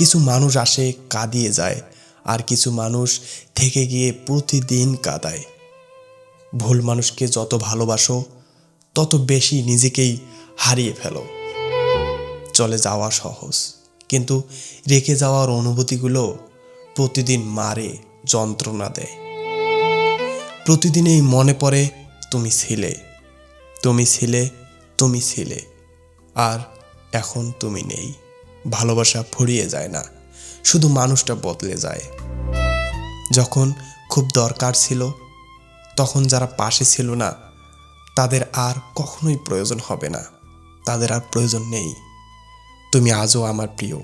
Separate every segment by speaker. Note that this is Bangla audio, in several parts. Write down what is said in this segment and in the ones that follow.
Speaker 1: কিছু মানুষ আসে কাঁদিয়ে যায় আর কিছু মানুষ থেকে গিয়ে প্রতিদিন কাঁদায়। ভুল মানুষকে যত ভালোবাসো, তত বেশি নিজেকেই হারিয়ে ফেলো। চলে যাওয়া সহজ, কিন্তু রেখে যাওয়ার অনুভূতিগুলো প্রতিদিন মারে, যন্ত্রণা দেয়। প্রতিদিনই মনে পড়ে, তুমি ছিলে তুমি ছিলে তুমি ছিলে, আর এখন তুমি নেই। ভালোবাসা ফুরিয়ে যায় না। শুধু মানুষটা বদলে যায়। যখন খুব দরকার ছিল, তখন যারা পাশে ছিল না, তাদের আর কখনোই প্রয়োজন হবে না। তাদের আর প্রয়োজন নেই। তুমি আজও আমার প্রিয়।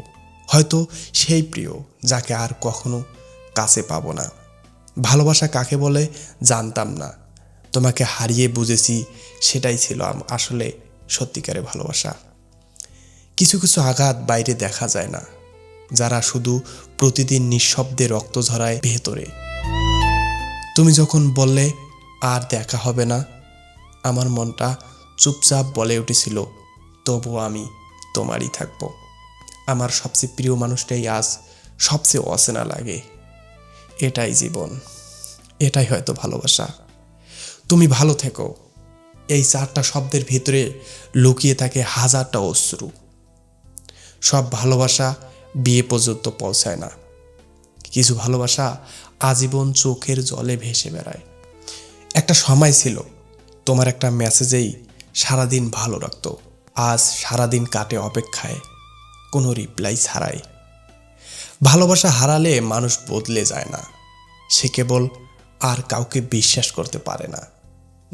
Speaker 1: হয়তো সেই প্রিয় যাকে আর কখনো কাছে পাবো না। ভালোবাসা কাকে বলে জানতাম না। তোমাকে হারিয়ে বুঝেছি, সেটাই ছিল আসলে সত্যিকারের ভালোবাসা। কিছু কিছু আঘাত বাইরে দেখা যায় না, যারা শুধু প্রতিদিন নিঃশব্দে রক্ত ঝরায় ভেতরে। তুমি যখন বললে, আর দেখা হবে না, আমার মনটা চুপচাপ বলে উঠেছিল তবুও আমি তোমারই থাকব। আমার সবচেয়ে প্রিয় মানুষটাই আজ সবচেয়ে অচেনা লাগে। এটাই জীবন, এটাই হয়তো ভালোবাসা। তুমি ভালো থেকো। এই চারটা শব্দের ভিতরে লুকিয়ে থাকে হাজারটা অশ্রু। সব ভালোবাসা বিয়ে পর্যন্ত পৌঁছায় না। কিছু ভালোবাসা আজীবন চোখের জলে ভেসে বেড়ায়। একটা সময় ছিল, তোমার একটা মেসেজেই সারাদিন ভালো রাখতো আজ সারাদিন কাটে অপেক্ষায়, কোনো রিপ্লাই ছাড়াই। ভালোবাসা হারালে মানুষ বদলে যায় না, সে কেবল আর কাউকে বিশ্বাস করতে পারে না,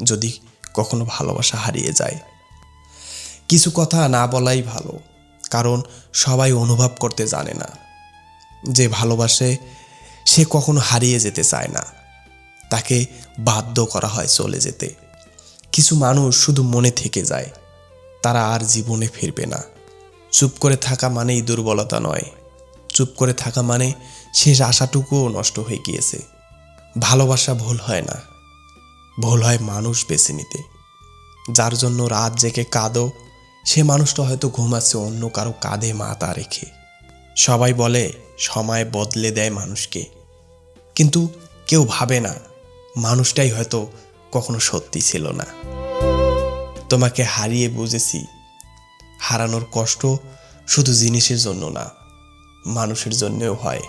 Speaker 1: যদি কখনো ভালোবাসা হারিয়ে যায়। কিছু কথা না বলাই ভালো কারণ সবাই অনুভব করতে জানে না। যে ভালোবাসে, সে কখনো হারিয়ে যেতে চায় না। তাকে বাধ্য করা হয় চলে যেতে। কিছু মানুষ শুধু মনে থেকে যায়, তারা আর জীবনে ফিরবে না। চুপ করে থাকা মানেই দুর্বলতা নয়। চুপ করে থাকা মানে শেষ আশাটুকুও নষ্ট হয়ে গিয়েছে। ভালোবাসা ভুল হয় না। ভুল হয় মানুষ বেছে নিতে। যার জন্য রাত জেগে কাঁদো সে মানুষটা হয়তো ঘুমাচ্ছে, অন্য কারও কাঁধে মাথা রেখে। সবাই বলে, সময় বদলে দেয় মানুষকে। কিন্তু কেউ ভাবে না, মানুষটাই হয়তো কখনো সত্যি ছিল না। তোমাকে হারিয়ে বুঝেছি। হারানোর কষ্ট শুধু জিনিসের জন্য না, মানুষের জন্যও হয়।